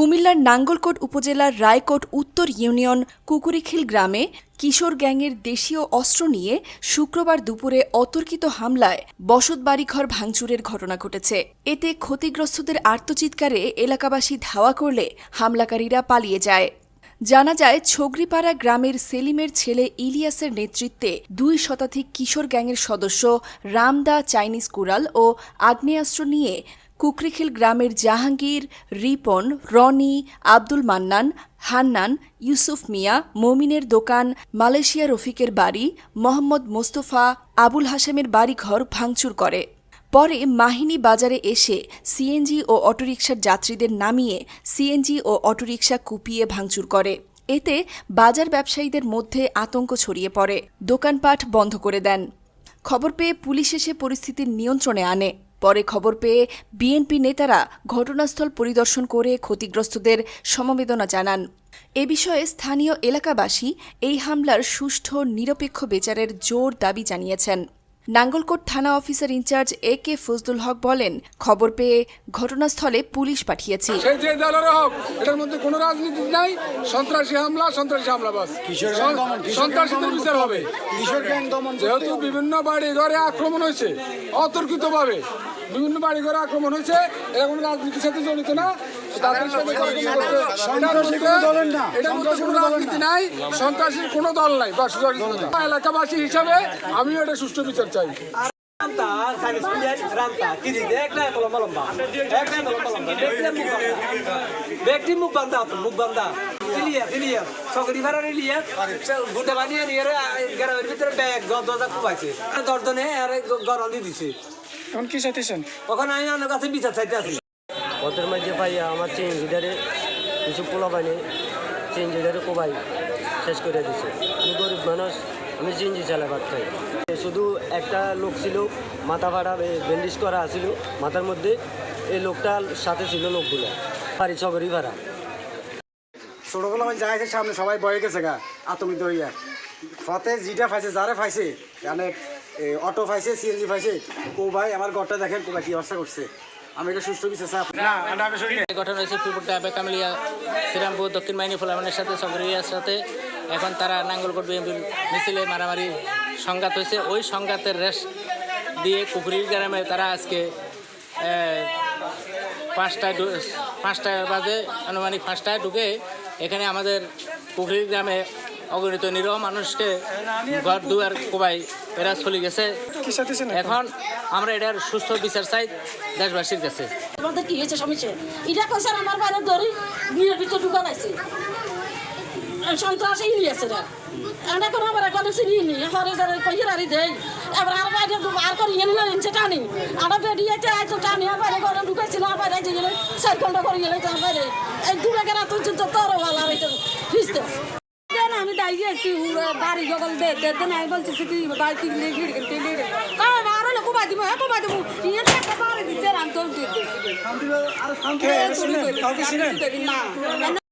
কুমিল্লার নাঙ্গলকোট উপজেলার রায়কোট উত্তর ইউনিয়ন কুকুরিখিল গ্রামে কিশোর গ্যাংয়ের দেশীয় অস্ত্র নিয়ে শুক্রবার দুপুরে অতর্কিত হামলায় বসত বাড়িঘর ভাঙচুরের ঘটনা ঘটেছে। এতে ক্ষতিগ্রস্তদের আর্তচিৎকারে এলাকাবাসী ধাওয়া করলে হামলাকারীরা পালিয়ে যায়। জানা যায় ছগরিপাড়া গ্রামের সেলিমের ছেলে ইলিয়াসের নেতৃত্বে দুই শতাধিক কিশোর গ্যাংয়ের সদস্য রামদা চাইনিজ কুড়াল ও আগ্নেয়াস্ত্র নিয়ে কুকরিখিল গ্রামের জাহাঙ্গীর, রিপন, রনি, আব্দুল মান্নান, হান্নান, ইউসুফ মিয়া, মমিনের দোকান, মালয়েশিয়া রফিকের বাড়ি, মোহাম্মদ মোস্তফা, আবুল হাশেমের বাড়িঘর ভাঙচুর করে। পরে মাহিনী বাজারে এসে সিএনজি ও অটোরিকশার যাত্রীদের নামিয়ে সিএনজি ও অটোরিকশা কুপিয়ে ভাঙচুর করে। এতে বাজার ব্যবসায়ীদের মধ্যে আতঙ্ক ছড়িয়ে পড়ে। দোকানপাট বন্ধ করে দেন। খবর পেয়ে পুলিশ এসে পরিস্থিতির নিয়ন্ত্রণে আনে। পরে খবর পেয়ে বিএনপি নেতারা ঘটনাস্থল পরিদর্শন করে ক্ষতিগ্রস্তদের সমবেদনা জানান। এ বিষয়ে স্থানীয় এলাকাবাসী এই হামলার সুষ্ঠু নিরপেক্ষ বিচারের জোর দাবি জানিয়েছেন। নাঙ্গলকোট থানা officer in charge A K Fazlul Haque বলেন খবর পেয়ে ঘটনাস্থলে পুলিশ পাঠিয়েছে। সেই যে দলের হোক এটার মধ্যে কোনো রাজনীতি নাই। সন্ত্রাসী হামলা সন্ত্রাসী হামলা বাস। সন্ত্রাসীদের বিচার হবে। যেহেতু বিভিন্ন বাড়ি ঘরে আক্রমণ হয়েছে অতর্কিত ভাবে বিভিন্ন বাড়ি ঘরে আক্রমণ হয়েছে এরা কোনো রাজনীতির সাথে জড়িত না। সন্ত্রাসীর কোনো দল নাই বা না। এলাকাবাসী হিসাবে আমিও এটা সুষ্ঠু বিচার চাই। ভিতরে ব্যাগ দরজা কুবাইছে দরজনে আর গরম দিয়ে দিছে। এখন কি চাইতেছেন? ওখানে আমি আমার কাছে বিচার চাইতে আছি। ওদের মাঝে পাইয়া আমার চেঞ্জ লিডারে কিছু পোলা পাইনি চেঞ্জ লিডারে কোবাই, শেষ করে দিছে। আমি গরিব মানুষ, আমি চেঞ্জি চালাবার চাই শুধু একটা লোক ছিল, মাথা ফাড়া ব্যান্ডেজ করা আছিল, মাথার মধ্যে এই লোকটার সাথে ছিল লোকগুলো। বাড়ি সগরি ভাড়া। ছোটবেলা আমি যাইছে সামনে সবাই বয়ে গেছে গা, আতঙ্কিত হইয়া। ফতে যেটা ফাইছে, যারে ফাইছে মানে অটো ফাইছে, সিএনজি ফাইছে কো ভাই আমার ঘরটা দেখেন কো ভাই কি অবস্থা করছে। আমি এটা সুষ্ঠু বিচার ঘটনা হয়েছে ফিরপুরটা বেকামলিয়া শ্রীরামপুর দক্ষিণ বাহিনী ফুলামানের সাথে সগরিয়ার সাথে। এখন তারা নাঙ্গলকোট বিএনপির মিছিলে মারামারি সংঘাত হয়েছে। ওই সংঘাতের রেশ দিয়ে কুকুরির গ্রামে তারা আজকে পাঁচটায় পাঁচটা বাজে আনুমানিক পাঁচটায় ঢুকে এখানে আমাদের কুকুরির গ্রামে অগণিত নিরহ মানুষকে ঘর দুয়ার কোবাই এরা চলে গেছে। এখন? আমরা এটার সুস্থ বিচার চাই দেশবাসীর কাছে। আমাদের কি হয়েছে সমস্যা? এটা কইছে আমার বাইরে ধরি বিয়ের ভিতর ঢুকা লাগছে সন্ত্রাস ইলি আছে রা এনে কোনো আমার এখন চিনি নি। হরে যারে কইয়ে রারি দেই। এবার আর বাইরে আর করে ইয়ে নিলে ইনছে টানি। আর বেরিয়ে আইতে টানি। আর ঘরে ঢুকাইছিল আর বাইরে যে গেলে চার ঘণ্টা করে গেলে তার বাইরে। এই দূরে গেলে তুই তো তোর ভালো আর এটা ফিসতে আমি দাঁড়িয়ে আছি বাড়ি জগল দে দে দেন আমি বলছি কি বাড়ি কি লিয়ে গিয়ে গেতে লিয়ে কারণ আর হলো কুবা দিব হ্যাঁ কুবা দিব। ইয়ে একটা বাড়ি দিছে রাম তো দিতে কাউকে চিনেন? না।